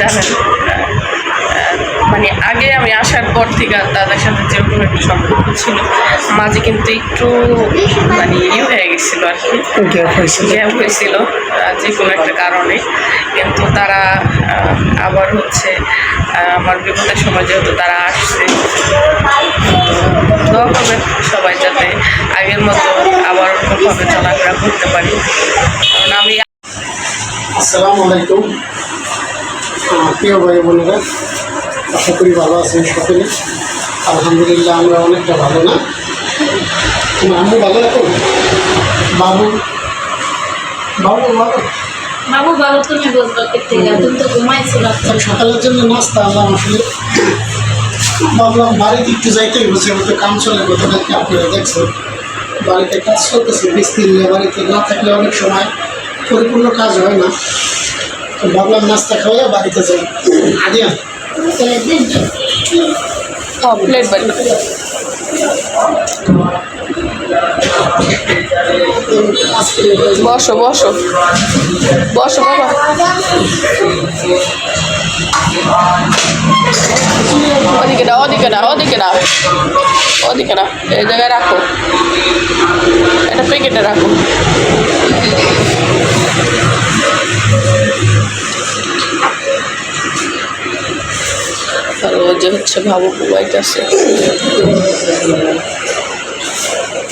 জানেন। মানে আগে আমি আসার পর থেকে আর তাদের সাথে যেরকম একটা সম্পর্ক ছিল মাঝে কিন্তু একটু মানে ইয়ে হয়ে গেছিল আর কি। গ্যাপ হয়েছিল। যে কোনো একটা কারণে। কিন্তু তারা আবার হচ্ছে আমার বিপদের সময় যেহেতু তারা আসছে তো দোয়া করবেন সবাই যাতে আগের মতো আবার ওরকমভাবে চলাফেরা করতে পারি। কারণ আমি আসসালামু আলাইকুম। প্রিয় ভাই বোনেরা আশা করি ভালো আছেন সকলে আলহামদুলিল্লাহ আমরা অনেকটা ভালো না? আম্মু ভালো এখন বাবু বাবু ভালো? বাবু ভালো তুমি বলব তুমি তো ঘুমাইছো রাত্রে। সকালের জন্য নাস্তা আনলাম আসলে। ভাবলাম বাড়িতে একটু যাইতেই বসে তো কাম চলে গতকালকে আপনারা দেখছেন? বাড়িতে কাজ করতেছে মিস্ত্রি নিয়ে বাড়িতে না থাকলে অনেক সময় পরিপূর্ণ কাজ হয় না। ভাবলাম নাস্তা খাওয়া বাড়িতে যাই। আদিয়া। প্লেট বাড়ি বসো বসো। বসো, বাবা। ওদিকে না ওদিকে না ওদিকে না ওদিকে না এই জায়গায় রাখো। এটা প্যাকেটে রাখো। আর ও যে হচ্ছে ভাবু বুবাইতেছে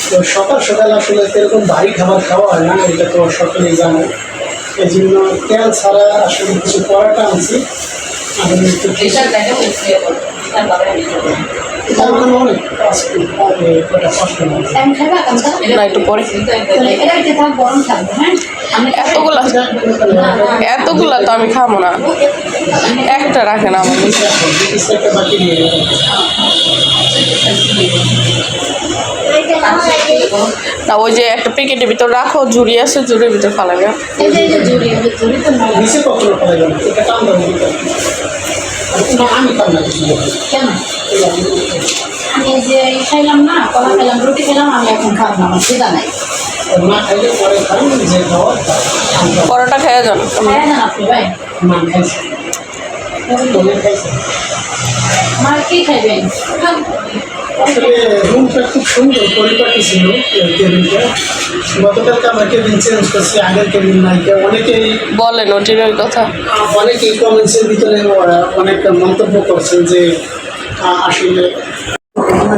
তো সকাল সকাল আসলে এরকম ভারী খাবার খাওয়া হয় না এটা তো সকলেই জানে। এই জন্য তেল ছাড়া আসলে কিছু পরাটা আনছি আমি একটু হয়। একটু পরে। এতগুলা এতগুলা তো আমি খাব না। একটা রাখেন আমার। না, ওই যে একটা প্যাকেটের ভিতর রাখো ঝুড়ি আছে ঝুড়ির ভিতর ফালাবে। আমি যে খাইলাম না, কলা খাইলাম, রুটি খেলাম আমি এখন খাব না, আমার খিদা নাই। পরোটা খেয়ে যান রুমটা খুব সুন্দর পরিপাটি ছিল কেবিনটা। গতকালকে আমরা কেবিন চেঞ্জ করছি আগের কেবিন নাই অনেকেই বলেন কথা। অনেকেই কমেন্টসের ভিতরে ওরা অনেক মন্তব্য করছেন যে আসলে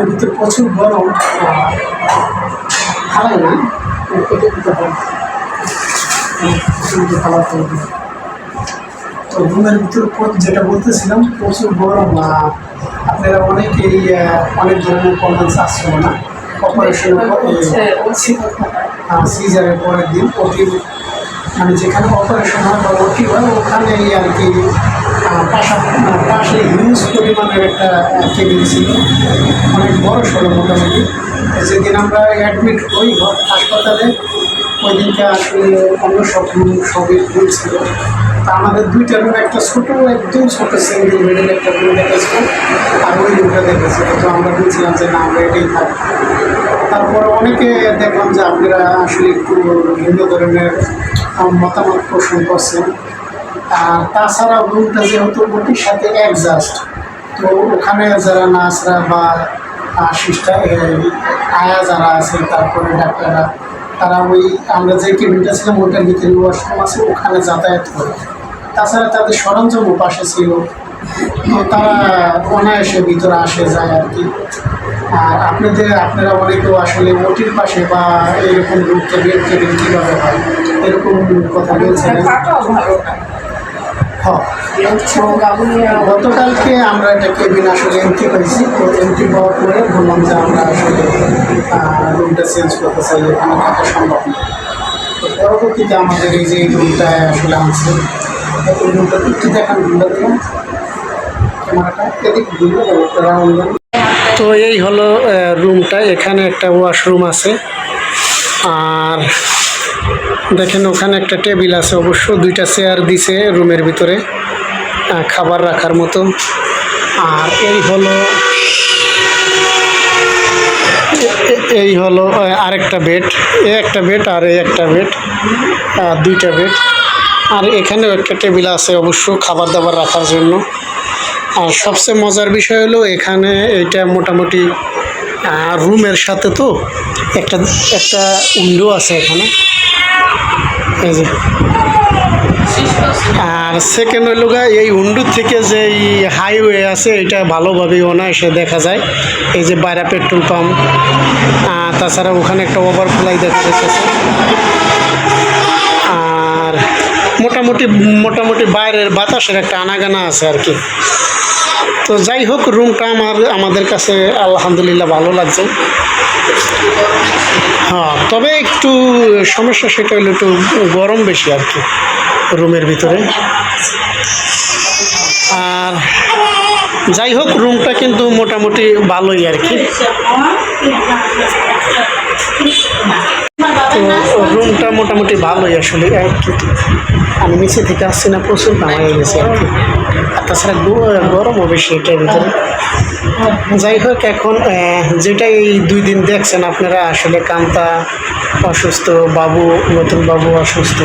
ভিতরে প্রচুর গরম না। কেটে দিতে হয় খাবার তো রুমের ভিতরে প্র- যেটা বলতেছিলাম প্রচুর গরম আপনারা অনেকেই আহ, অনেক ধরনের কমেন্টস আসছিল না অপারেশনের সিজারের পরের দিন ওটির মানে যেখানে অপারেশন হয় বা ওটি হয় ওখানেই আর কি পাশা আহ, পাশে হিউজ পরিমাণের একটা কেবিন ছিল। অনেক বড় সড়ো মোটামুটি। যেদিন আমরা অ্যাডমিট হই হাসপাতালে। ওই দিনকে আসলে অন্য সব সবই রুম ছিল। তা আমাদের দুইটা রুম একটা ছোটো, একদম ছোটো সিঙ্গেল বেডের একটা রুম দেখেছিল আর ওই রুমটা দেখেছিল তো আমরা বলছিলাম যে না, আমরা এটাই থাকব তারপর অনেকে দেখলাম যে আপনারা আসলে একটু ভিন্ন ধরনের মতামত পোষণ করছেন। আর তাছাড়া রুমটা যেহেতু ওটির সাথে অ্যাডজাস্ট তো ওখানে যারা নার্সরা বা সিস্টার আয়া যারা আছে, তারপরে ডাক্তাররা, তারা ওই আমরা যে কেবিনটা ছিলাম, ওটার ভিতরে ওয়াশরুম আছে, ওখানে যাতায়াত করে। তাছাড়া তাদের সরঞ্জামও পাশে ছিল। তো তারা অনায়াসে ভিতরে আসে, যায় আর কি। আর আপনাদের, আপনারা অনেকেও আসলে ওটির পাশে বা এরকম রুম কেবিন কেবিন কীভাবে হয়, এরকম কথা বলছেন। গতকালকে আমরা একটা কেবিন আসলে এন্ট্রি পাইছি তো এন্ট্রি পাওয়ার পরে বললাম যে আমরা আসলে রুমটা চেঞ্জ করতে চাই, এখানে থাকা সম্ভব না। তো পরবর্তীতে আমাদের এই যে রুমটা আসলে আনছে, এই রুমটা একটু দেখান, রুমটা দিলাম তো এই হলো রুমটা। এখানে একটা ওয়াশরুম আছে। আর দেখেন ওখানে একটা টেবিল আছে, অবশ্য দুইটা চেয়ার দিছে রুমের ভিতরে খাবার রাখার মতো। আর এই হলো এই হলো আরেকটা বেড, এ একটা বেড আর এই একটা বেড আর দুইটা বেড। আর এখানেও একটা টেবিল আছে অবশ্য খাবার দাবার রাখার জন্য। আর সবচেয়ে মজার বিষয় হলো এখানে এটা মোটামুটি রুমের সাথে তো একটা একটা উইন্ডো আছে এখানে। এই যে আর সেকেন্ড হইল এই উন্ডুর থেকে যে হাইওয়ে আছে, এটা ভালোভাবে অনায়াসে দেখা যায়। এই যে বাইরা পেট্রোল পাম্প তাছাড়া ওখানে একটা ওভারফ্লাই দেখা যাচ্ছে আর মোটামুটি মোটামুটি বাইরের বাতাসের একটা আনাগানা আছে আর কি। তো যাই হোক রুমটা আমার, আমাদের কাছে আলহামদুলিল্লাহ ভালো লাগছে। হ্যাঁ তবে একটু সমস্যা সেটা হলো একটু গরম বেশি আর কি রুমের ভিতরে। আর যাই হোক, রুমটা কিন্তু মোটামুটি ভালোই আর কি। তো রুমটা মোটামুটি ভালোই আসলে আর কি। আমি নিচে থেকে আসছি না, প্রচুর হয়ে গেছে আর কি। আর তাছাড়া গ- গরমও বেশি এটার ভিতরে। যাই হোক, এখন যেটা এই দুই দিন দেখছেন আপনারা, আসলে কান্তা অসুস্থ, বাবু, নতুন বাবু অসুস্থ।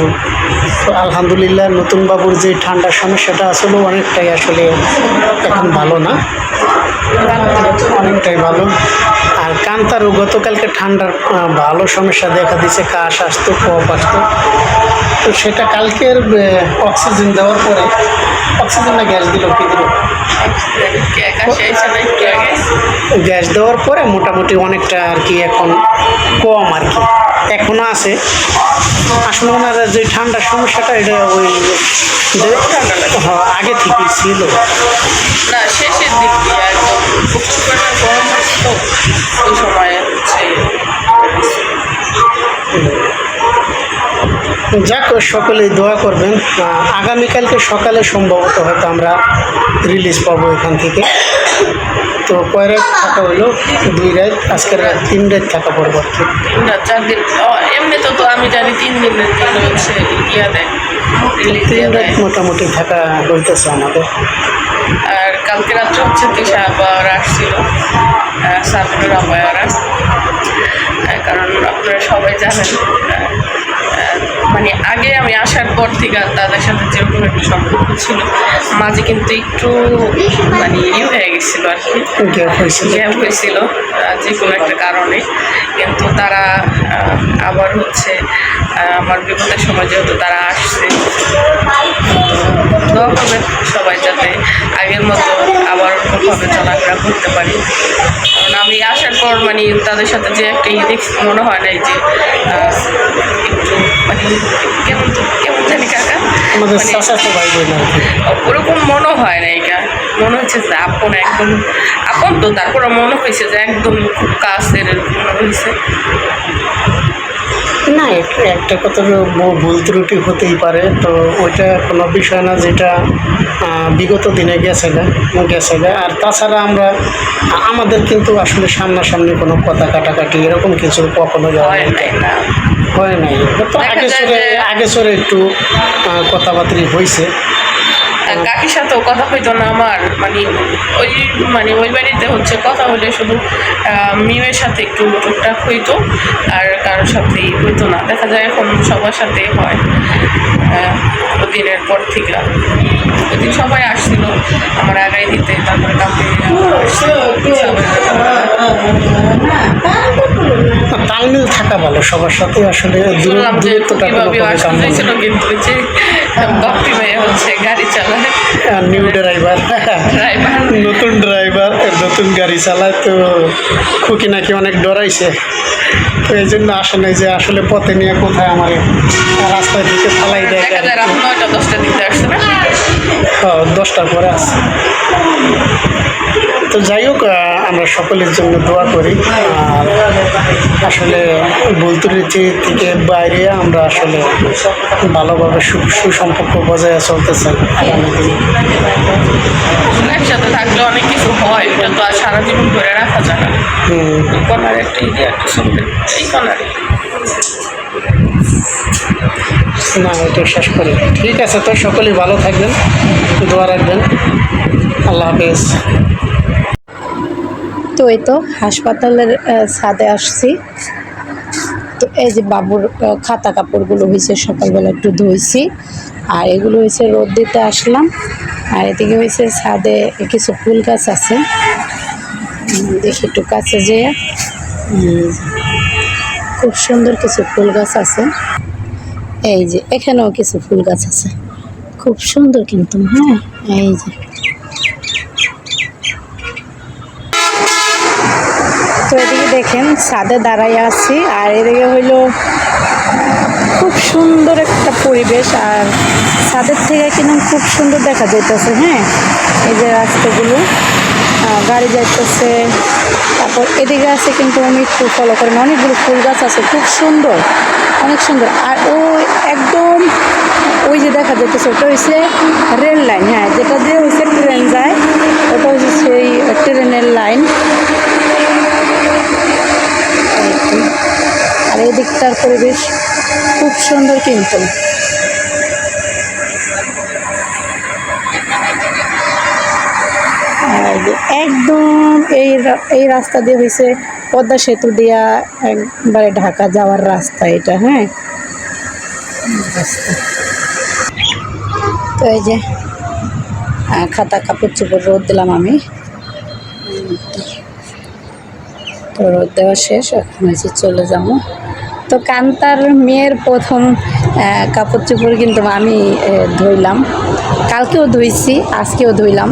তো আলহামদুলিল্লাহ, নতুন বাবুর যে ঠান্ডার সমস্যাটা আসলে অনেকটাই আসলে এখন ভালো না। অনেকটাই ভালো। আর কান্তারও গতকালকে ঠান্ডার ভালো সমস্যা দেখা দিয়েছে, কাশ আসতো, কফ আসতো। তো সেটা কালকের অক্সিজেন দেওয়ার পরে অক্সিজেন না গ্যাস দিল কি দিল? গ্যাস দেওয়ার পরে মোটামুটি অনেকটা আর কি এখন কম আর কি। এখনও আছে। আসলে ওনার যে ঠান্ডার সমস্যাটা এটা ওই হ্যাঁ, আগে থেকেই ছিল। দিক সময় যাক সকলেই দোয়া করবেন। আগামীকালকে সকালে সম্ভবত হয়তো আমরা রিলিজ পাবো এখান থেকে। তো কয় রাত থাকা হলো? দুই রাত আজকের রাত তিন রাত থাকা পড়ব আর কি চার দিন। এমনি তো তো আমি জানি তিন দিনের দিন তিন রাত মোটামুটি থাকা হইতেছে আমাদের। আর কালকে রাত্রে হচ্ছে দিশা আবার আসছিল সাবিনুর আব্বায়ারা কারণ আপনারা সবাই জানেন মানে আগে আমি আসার পর থেকে আর তাদের সাথে যেরকম একটা সম্পর্ক ছিল মাঝে কিন্তু একটু মানে ইয়ে হয়ে গেছিল আর কি। গ্যাপ হয়েছিল। যে কোনো একটা কারণে। কিন্তু তারা আবার হচ্ছে আমার বিপদের সময় যেহেতু তারা আসছে দোয়া করবেন সবাই যাতে আগের মতো আবার ওরকমভাবে চলাফেরা করতে পারি। কারণ আমি আসার পর মানে তাদের সাথে যে একটা ই দেখছি মনে হয় নাই যে একটু মানে কেমন কেমন জানি কাকা ওরকম মনে হয় না এটা। মনে হচ্ছে যে আপন একদম আপন তো তারপরে মনে হয়েছে যে একদম খুব কাছের এরকম মনে হয়েছে। না এক- একটা কথা তো ভুল ত্রুটি হতেই পারে তো ওইটা কোনো বিষয় না যেটা বিগত দিনে গেছে গা গেছে গা আর তাছাড়া আমরা আমাদের কিন্তু আসলে সামনাসামনি কোনো কথা কাটাকাটি এরকম কিছু কখনো যাওয়া হয় নাই। না। হয় নাই। তো আগে সরে আগে সরে একটু কথাবার্তা হয়েছে কাকির সাথেও কথা হইতো না আমার। মানে ওই মানে ওই বাড়িতে হচ্ছে কথা হলে শুধু মেয়ের সাথে একটু টুকটাক হইতো আর কারোর সাথেই হইতো না। দেখা যায় এখন সবার সাথে হয় দিনের পর থেকে। ওইদিন সবাই আসছিল আমার আগাই দিতে তারপরে কাউকে না, তালমিল থাকা ভালো সবার সাথে আসলে দূরত্বটা কিন্তু যে মেয়ে হচ্ছে গাড়ি চালায়। নিউ ড্রাইভার ড্রাইভার নতুন ড্রাইভার নতুন গাড়ি চালায় তো খুকি নাকি অনেক ডরাইছে। তো এই জন্য আসে নাই যে আসলে পথে নিয়ে কোথায় আমার রাস্তার দিকে ফালাই দেয় হ্যাঁ, দশটার পরে আসছে তো যাই হোক আমরা সকলের জন্য দোয়া করি। আর আসলে বলতুরিচি থেকে বাইরে আমরা আসলে ভালোভাবে সুসম্পর্ক বজায় চলতে চাই একসাথে থাকলে অনেক কিছু হয় এটা তো আর সারা জীবন ধরে রাখা যায় না। একটা ইয়ে একটা সুন্দর এই কর্নারে না এটা শেষ করি। ঠিক আছে তো সকলেই ভালো থাকবেন দোয়া রাখবেন। আল্লাহ হাফেজ। তো এই তো হাসপাতালের ছাদে আসছি। তো এই যে বাবুর খাতা কাপড়গুলো হয়েছে সকালবেলা একটু ধুইছি। আর এগুলো হয়েছে রোদ দিতে আসলাম। আর এদিকে হয়েছে ছাদে কিছু ফুল গাছ আছে। দেখি একটু কাছে উম, খুব সুন্দর কিছু ফুল গাছ আছে। এই যে এখানেও কিছু ফুল গাছ আছে। খুব সুন্দর কিন্তু হ্যাঁ? এই যে। তো এদিকে দেখেন, ছাদে দাঁড়াই আছি, আর এদিকে হইল খুব সুন্দর একটা পরিবেশ, আর ছাদের থেকে কিন্তু খুব সুন্দর দেখা যাইতেছে হ্যাঁ? এই যে রাস্তাগুলো গাড়ি যাইতেছে, তারপর এদিকে আছে কিন্তু আমি একটু ফলো করেন, অনেকগুলো ফুল গাছ আছে, খুব সুন্দর, অনেক সুন্দর। আর ও একদম ওই যে দেখা যাইতেছে, ওটা হচ্ছে রেল লাইন হ্যাঁ যেটা দিয়ে হচ্ছে ট্রেন যায়, ওটা হচ্ছে সেই ট্রেনের লাইন আর এই দিকটার পরিবেশ খুব সুন্দর কিন্তু। একদম এই এই রাস্তা দিয়ে হয়েছে পদ্মা সেতু দিয়া একবারে ঢাকা যাওয়ার রাস্তা এটা হ্যাঁ? তো এই যে খাতা কাপড় চোপড় রোদ দিলাম আমি। তো রোদ দেওয়া শেষ, এখন হয়েছে চলে যাব। তো কান্তার মেয়ের প্রথম কাপড় চোপড় কিন্তু আমি ধুইলাম। কালকেও ধুইছি, আজকেও ধুইলাম।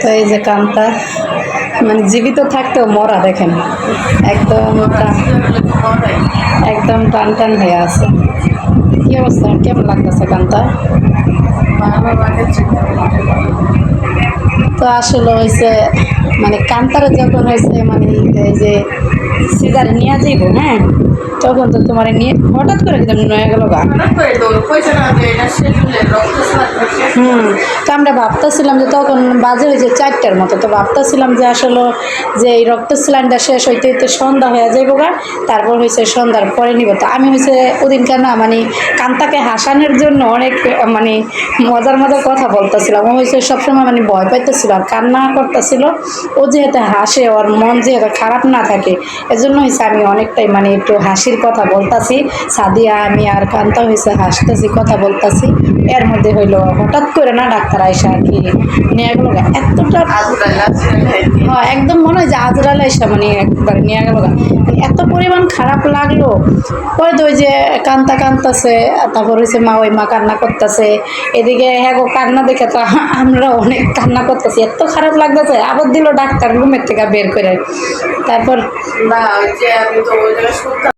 তো এই যে কান্তা মানে জীবিত থাকতেও মরা, দেখেন। একদম একদম টান টান হয়ে আছে। কি অবস্থা? কেমন লাগতেছে কান্তা? তো আসলে হয়েছে মানে কান্তারে যখন হয়েছে মানে যে সিজারে নিয়ে যাইব হ্যাঁ? তখন তো তোমার নিয়ে হঠাৎ করে কিন্তু নয়া গেল গা। হুম তো আমরা ভাবতেছিলাম যে তখন বাজে হয়েছে চারটার মতো তো ভাবতেছিলাম যে আসলে যে এই রক্ত সিলিন্ডার শেষ হইতে হইতে সন্ধ্যা হয়ে যাইব গা তারপর হয়েছে সন্ধ্যার পরে নিব। তো আমি হয়েছে ওদিনকার না মানে কান্তাকে হাসানোর জন্য অনেক মানে মজার মজার কথা বলতেছিলাম। ও হয়েছে সবসময় মানে ভয় পাইতেছিল আর কান্না করতেছিল। ও যেহেতু হাসে ওর মন যেহেতু খারাপ না থাকে এজন্য হয়েছে আমি অনেকটাই মানে একটু হাসির কথা বলতাছি। সাদিয়া, আমি আর কান্তা হয়েছে হাসতেছি, কথা বলতাছি। এর মধ্যে হইল হঠাৎ করে না ডাক্তার আইসা আর কি নিয়ে গেল এতটা হ্যাঁ একদম মনে হয় যে আজরাল এসে মানে একবার নিয়ে গেল এত পরিমাণ খারাপ লাগল। ওই ওই যে কান্তা কান্তাছে তারপর হয়েছে মা, ওই মা কান্না করতেছে। এদিকে হ্যাঁ গো, কান্না দেখে তো আমরা অনেক কান্না করতেছি। এত খারাপ লাগতেছে, আবার দিল ডাক্তার রুমের থেকে বের করে। তারপর না আমি তো